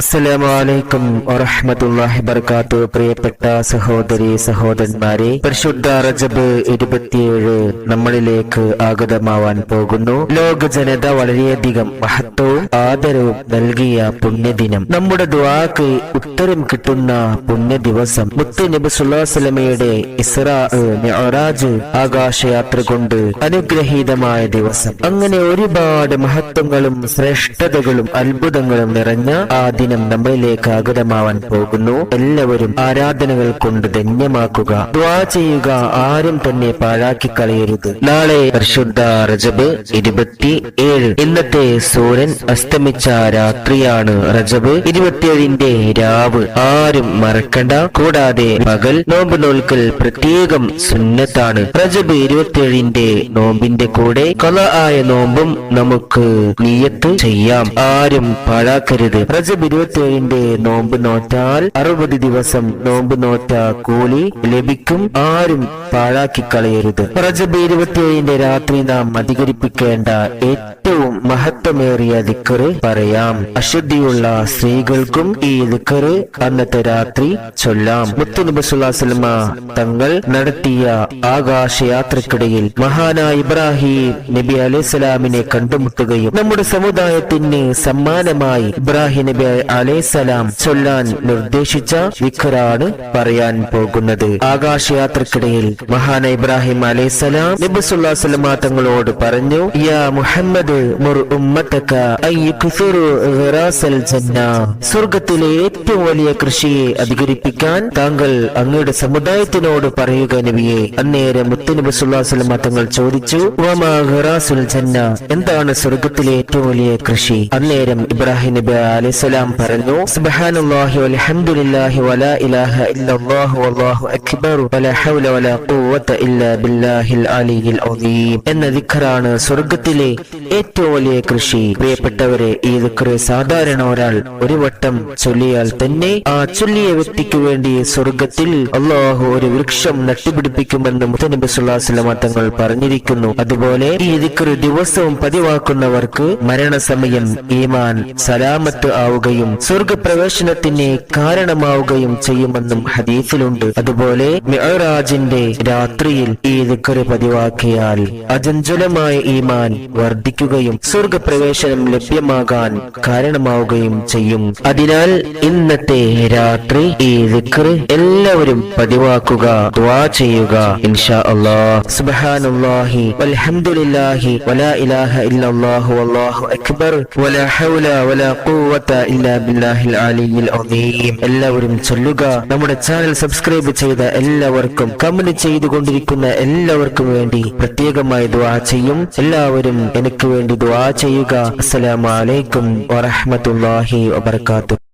അസ്സലാമലൈക്കും വറഹമത്തല്ലാഹി വർക്കാത്തു പ്രിയപ്പെട്ട സഹോദരി സഹോദരന്മാരെ പരിശുദ്ധ റജബ് ഇരുപത്തിയേഴ് നമ്മളിലേക്ക് ആഗതമാവാൻ പോകുന്നു. ലോക ജനത വളരെയധികം മഹത്വവും ആദരവും നൽകിയ പുണ്യദിനം. നമ്മുടെ ദ്വാക്ക് ഉത്തരം കിട്ടുന്ന പുണ്യ ദിവസം മുത്ത് നബി സുല്ലാസ്ലമയുടെ ഇസ്രാ മെഹറാജ് ആകാശയാത്ര കൊണ്ട് അനുഗ്രഹീതമായ ദിവസം. അങ്ങനെ ഒരുപാട് മഹത്വങ്ങളും ശ്രേഷ്ഠതകളും അത്ഭുതങ്ങളും നിറഞ്ഞ ആ ദിനം നമ്മളിലേക്ക് ആഗതമാവാൻ പോകുന്നു. എല്ലാവരും ആരാധനകൾ കൊണ്ട് ധന്യമാക്കുക. ദ്വാ ചെയ്യുക ആരും തന്നെ പാഴാക്കി കളയരുത്. നാളെ പരിശുദ്ധ റജബ് ഇരുപത്തി ഏഴ് ഇന്നത്തെ സൂര്യൻ അസ്തമിച്ച രാത്രിയാണ് റജബ് ഇരുപത്തിയേഴിന്റെ രാവ്. ആരും മറക്കണ്ട. കൂടാതെ പകൽ നോമ്പ് നോൽക്കൽ പ്രത്യേകം സുന്നത്താണ്. റജബ് ഇരുപത്തിയേഴിന്റെ നോമ്പിന്റെ കൂടെ കല ആയ നോമ്പും നമുക്ക് നീയത്ത് ചെയ്യാം. ആരും പാഴാക്കരുത്. റജബ് ഇരുപത്തിയേഴിന്റെ നോമ്പ് നോറ്റാൽ അറുപത് ദിവസം നോമ്പ് നോറ്റ കൂലി ലഭിക്കും. ആരും പാഴാക്കി കളയരുത്. റജബ് ഇരുപത്തിയേഴിന്റെ രാത്രി നാം അധികരിപ്പിക്കേണ്ട ഏറ്റവും മഹത്വമേറിയ ദിക്കറ് പറയാം. അശുദ്ധിയുള്ള സ്ത്രീകൾക്കും ഈ ദിക്കറ് അന്നത്തെ രാത്രി ചൊല്ലാം. മുത്തുനബുസുല്ലാസ്ലമ തങ്ങൾ നടത്തിയ ആകാശയാത്രക്കിടയിൽ മഹാനായ ഇബ്രാഹിം നബി അലൈഹിസ്സലാമിനെ കണ്ടുമുട്ടുകയും നമ്മുടെ സമുദായത്തിന് സമ്മാനമായി ഇബ്രാഹിം നബി അലൈഹിസ്സലാം ചൊല്ലാൻ നിർദ്ദേശിച്ച വിഖറാണ് പറയാൻ പോകുന്നത്. ആകാശയാത്രക്കിടയിൽ മഹാന ഇബ്രാഹിം അലൈഹിസ്സലാം നിബുസുല്ലാ തങ്ങളോട് പറഞ്ഞു യാ മുഹമ്മദ് സ്വർഗത്തിലെ ഏറ്റവും വലിയ കൃഷിയെ അധികരിപ്പിക്കാൻ താങ്കൾ അങ്ങയുടെ സമുദായത്തിനോട് പറയുക നബിയെ. അന്നേരം മുത്തുനബി സുല്ലാസ്ലമ തങ്ങൾ ചോദിച്ചു എന്താണ് സ്വർഗത്തിലെ ഏറ്റവും വലിയ കൃഷി? അന്നേരം ഇബ്രാഹിം നബി അലൈഹിസ്സലാം പറഞ്ഞു സുബ്ഹാനല്ലാഹി വൽഹംദുലില്ലാഹി വലാ ഇലാഹ ഇല്ലല്ലാഹു വല്ലാഹു അക്ബർ വലാ ഹൗല വലാ ഖുവത ഇല്ലാ ബില്ലാഹിൽ അലിയിൽ അസീം എന്ന ദിക്റാണ് സ്വർഗത്തിലെ ഏറ്റവും വലിയ കൃഷി പ്രിയപ്പെട്ടവരെ ഈ ദിക്റ് സാധാരണ ഒരാൾ ഒരു വട്ടം ചൊല്ലിയാൽ തന്നെ ആ ചൊല്ലിയ വ്യക്തിക്ക് വേണ്ടി സ്വർഗത്തിൽ അള്ളാഹു ഒരു വൃക്ഷം നട്ടുപിടിപ്പിക്കുമെന്ന് മുത്തനബി സുല്ലാസ്ലമ തങ്ങൾ പറഞ്ഞിരിക്കുന്നു അതുപോലെ ഈ ദിക്കറ് ദിവസവും പതിവാക്കുന്നവർക്ക് മരണസമയം ഈമാൻ സലാമത്ത് ആവുകയും സ്വർഗപ്രവേശനത്തിന് കാരണമാവുകയും ചെയ്യുമെന്നും ഹദീഫിലുണ്ട് അതുപോലെ മിഅറാജിന്റെ രാത്രിയിൽ ഈ ദിക്റ് പതിവാക്കിയാൽ അജഞ്ചലമായ ഈമാൻ വർദ്ധിക്കുകയും സ്വർഗപ്രവേശനം ലഭ്യമാകാൻ കാരണമാവുകയും ചെയ്യും. അതിനാൽ ഇന്നത്തെ രാത്രി ഈ ദിക്റ് എല്ലാവരും പതിവാക്കുക ദ്വാ ചെയ്യുക ഇൻഷാ അള്ളാഹ് സുബ്ഹാനല്ലാഹി വൽഹംദുലില്ലാഹി വലാ ഇലാഹ ഇല്ലല്ലാഹു വല്ലാഹു അക്ബർ. വലാ ഹൗല വലാ ഖുവത ഇല്ലാ എല്ലാവരും ചൊല്ലുക. നമ്മുടെ ചാനൽ സബ്സ്ക്രൈബ് ചെയ്ത എല്ലാവർക്കും കമന്റ് ചെയ്തുകൊണ്ടിരിക്കുന്ന എല്ലാവർക്കും വേണ്ടി പ്രത്യേകമായി ദ്വാ ചെയ്യും. എല്ലാവരും എനിക്ക് വേണ്ടി ദ്വാ ചെയ്യുക. അസ്സലാമു അലൈക്കും വറഹ്മത്തുള്ളാഹി വബറകാതുഹു.